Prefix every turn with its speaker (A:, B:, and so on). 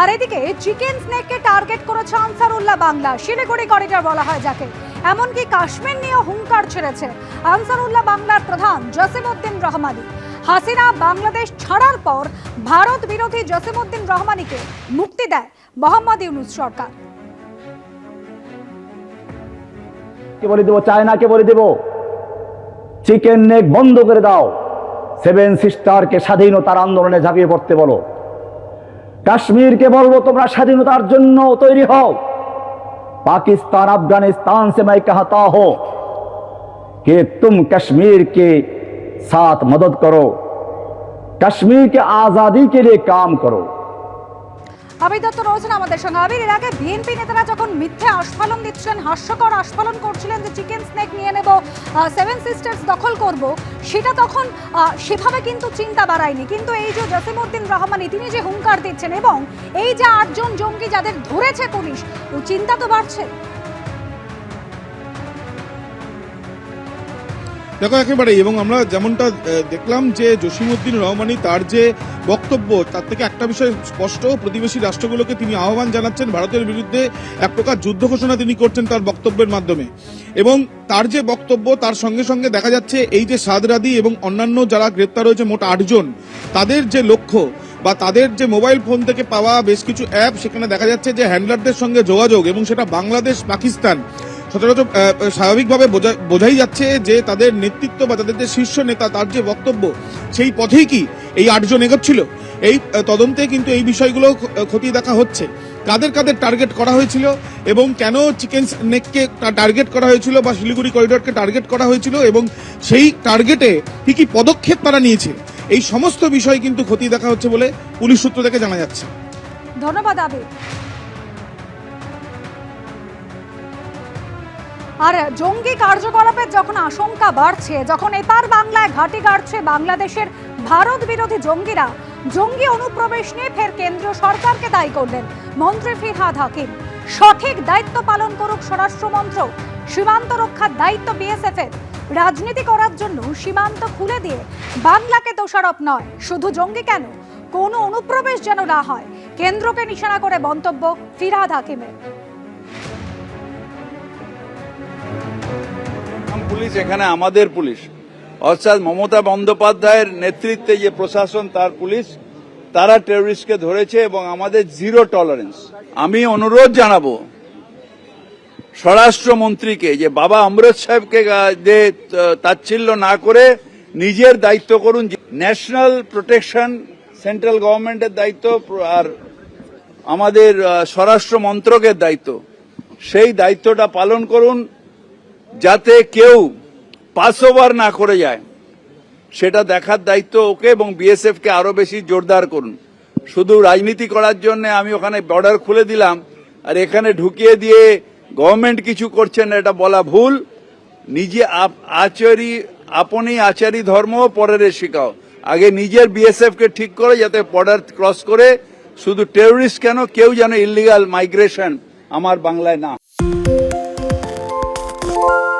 A: আর এদিকে chicken স্নেককে target করেছে Ansarullah Bangla. Siliguri corridor বলা হয় যাকে। এমনকি কাশ্মীর নিয়ে হুঙ্কার ছেড়েছে আনসারুল্লাহ বাংলার প্রধান জসিমউদ্দিন রহমানি। হাসিনা বাংলাদেশ ছাড়ার পর ভারত বিরোধী জসিমউদ্দিন রহমানিকে মুক্তি দেয় মোহাম্মদ ইউনুস সরকার।
B: কে বলে দেবো চায়নাকে বলে দেব? চিকেন নেক বন্ধ করে দাও। সেভেন সিস্টারকে স্বাধীনতার আন্দোলনে ঝাঁপিয়ে পড়তে বলো। কাশ্মীরকে বলবো তোমরা স্বাধীনতার জন্য তৈরি হও पाकिस्तान अफगानिस्तान से मैं कहता हूं कि तुम कश्मीर के साथ मदद करो कश्मीर के आजादी के लिए काम करो
A: আবির দত্ত রয়েছেন আমাদের সঙ্গে। আবির এর আগে বিএনপি নেতারা যখন মিথ্যে আস্ফালন দিচ্ছিলেন হাস্যকর আস্ফালন করছিলেন যে চিকেন স্নেক নিয়ে নেব সেভেন সিস্টার্স দখল করব, সেটা তখন সেভাবে কিন্তু চিন্তা বাড়ায়নি। কিন্তু এই যে জসিমউদ্দিন রহমানি তিনি যে হুঙ্কার দিচ্ছেন এবং এই যে আটজন জঙ্গি যাদের ধরেছে পুলিশ, ও চিন্তা তো বাড়ছে।
C: দেখো একেবারেই এবং আমরা যেমনটা দেখলাম যে জসিমউদ্দিন রহমানি তার যে বক্তব্য, তার থেকে একটা বিষয় স্পষ্ট, প্রতিবেশী রাষ্ট্রগুলোকে তিনি আহ্বান জানাচ্ছেন, ভারতের বিরুদ্ধে এক প্রকার যুদ্ধ ঘোষণা তিনি করছেন তার বক্তব্যের মাধ্যমে। এবং তার যে বক্তব্য, তার সঙ্গে সঙ্গে দেখা যাচ্ছে এই যে সাদরাদি এবং অন্যান্য যারা গ্রেপ্তার হয়েছে, মোট আটজন, তাদের যে লক্ষ্য বা তাদের যে মোবাইল ফোন থেকে পাওয়া বেশ কিছু অ্যাপ, সেখানে দেখা যাচ্ছে যে হ্যান্ডলারদের সঙ্গে যোগাযোগ এবং সেটা বাংলাদেশ পাকিস্তান সচরাচর স্বাভাবিকভাবে বোঝা- বোঝাই যাচ্ছে যে তাদের নেতৃত্ব বা তাদের যে শীর্ষ নেতা, তার যে বক্তব্য, সেই পথেই কি এই আটজন এগোচ্ছিল? এই তদন্তে কিন্তু এই বিষয়গুলো খতিয়ে দেখা হচ্ছে। কাদের কাদের টার্গেট করা হয়েছিল এবং কেন চিকেন নেককে টার্গেট করা হয়েছিল বা শিলিগুড়ি করিডোরকে টার্গেট করা হয়েছিল এবং সেই টার্গেটে কি কি পদক্ষেপ তারা নিয়েছে? এই সমস্ত বিষয় কিন্তু খতিয়ে দেখা হচ্ছে বলে পুলিশ সূত্র থেকে জানা যাচ্ছে।
A: ধন্যবাদ, আবির। আর জঙ্গি কার্যকলাপের যখন আশঙ্কা বাড়ছে, যখন এপার বাংলায় ঘাঁটি গাড়ছে বাংলাদেশের ভারত বিরোধী জঙ্গিরা, জঙ্গি অনুপ্রবেশ নিয়ে ফের কেন্দ্রীয় সরকারকে দায়ী করলেন মন্ত্রী ফিরহাদ হাকিম। সঠিক দায়িত্ব পালন করুক স্বরাষ্ট্র মন্ত্রক সীমান্ত রক্ষার দায়িত্ব বিএসএফ এর রাজনীতি করার জন্য সীমান্ত খুলে দিয়ে বাংলাকে দোষারোপ নয়, শুধু জঙ্গি কেন? কোনো অনুপ্রবেশ যেন না হয়, কেন্দ্রকে নিশানা করে মন্তব্য ফিরহাদ হাকিমের।
D: পুলিশ, এখানে আমাদের পুলিশ। অর্থাৎ মমতা বন্দ্যোপাধ্যায়ের নেতৃত্বে যে প্রশাসন, তার পুলিশ, তারা টেররিস্টকে ধরেছে এবং আমাদের জিরো টলারেন্স আমি অনুরোধ জানাব স্বরাষ্ট্রমন্ত্রীকে যে বাবা অমৃত সাহেবকে যে তাচ্ছিল্য না করে নিজের দায়িত্ব করুন। ন্যাশনাল প্রোটেকশন সেন্ট্রাল গভর্নমেন্টের দায়িত্ব আর আমাদের স্বরাষ্ট্র মন্ত্রকের দায়িত্ব। সেই দায়িত্বটা পালন করুন। যাতে কেউ পাস ওভার না করে যায়, সেটা দেখার দায়িত্ব ওকে এবং বিএসএফ কে আরও বেশি জোরদার করুন। শুধু রাজনীতি করার জন্য আমি ওখানে বর্ডার খুলে দিলাম, আর এখানে ঢুকিয়ে দিয়ে গভর্নমেন্ট কিছু করছে না, এটা বলা ভুল। নিজে আচারি, আপনি আচারি ধর্ম পরের শিখাও। আগে নিজের বিএসএফ কে ঠিক করে যাতে বর্ডার ক্রস করে, শুধু টেররিস্ট কেন, কেউ যেন ইলিগাল মাইগ্রেশন আমার বাংলায় না। Bye.